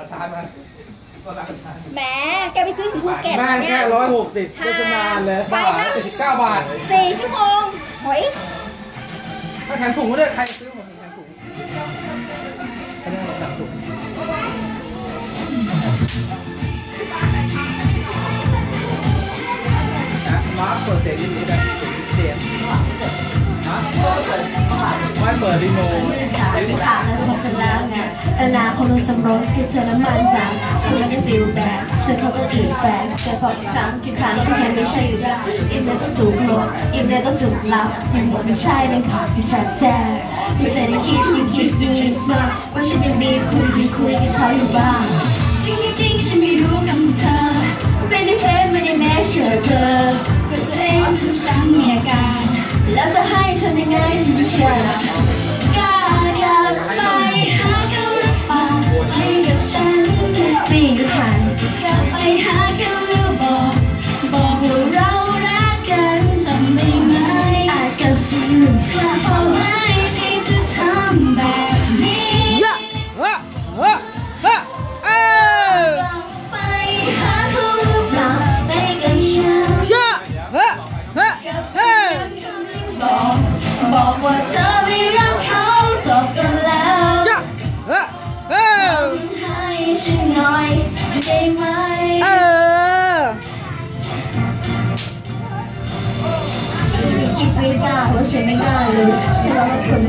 ประธานมาก็รับประทานแหมแกไปซื้อถึงภูเก็ตแม่เหรอเนี่แค่ยร้อยหกสิบโฆษณาเลยไปนะเจ็ดสิบเก้าบาทสี่ชั่วโมงหอยถ้าแถมถุงก็ด้วยใครซื้อผมแถมถุงไม่ได้หรอกแถมถุงนะมาร์คเปิดเสียงนิดๆนะเไม่เปิดรีโมทที่ผ่านมาจะแล้วไงอนาคตสมรสที่เธอน้ำมันจังเธอไม่ได้ฟิลแบดซึ่งเขาก็อีกแฟนแต่พออีกครั้งกี่ครั้งที่แค่ไม่ใช่อยู่ได้อีเมลก็ถูกลบอีเมลก็ถูกลับยังบอกไม่ใช่ในข่าวที่ชัดแจ้งที่เธอได้คิดยังคิดดีมากว่าฉันยังมีคุยมีคุยกับเขาอยู่บ้างจริงจริงฉันไม่รู้กับเธอไม่ได้เฟซไม่ได้แม้เชื่อเธอ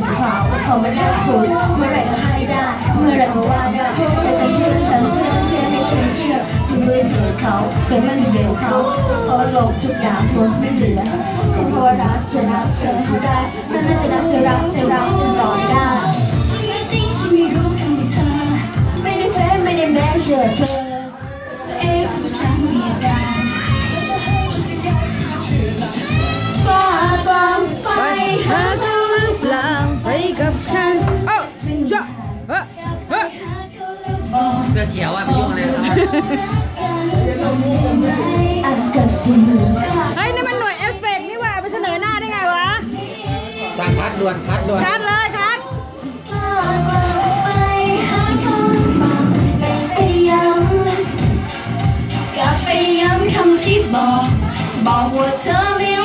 ขาวเขาไม่ได้คุยเมื่อไรก็ให้ได้ เมื่อไรก็ว่าได้แต่ฉันเพื่อฉันเพื่อเพื่อให้เธอเชื่อถึงด้วยเธอเขาเป็นไม่มีเดียวเขาเพราะลกทุกอย่างหมดไม่เหลือแค่เพราะรักจะรักเธอเขาได้เพราะน่าจะรักจะรักจะรักกันต่อได้จริงฉันไม่รู้คำว่าเธอไม่ได้แฟ้ไม่ได้แม้เชื่อเธอ เสื้อเขียวอะไปยุ่งอะไรเขาเฮ้ยนี่มันหน่วยเอฟเฟกต์นี่ว่าไปเสนอหน้าได้ไงวะสั่งคัดด่วนคัดด่วนคัดเลยคัดกลับไปย้ำคำที่บอก บอกว่าเธอไม่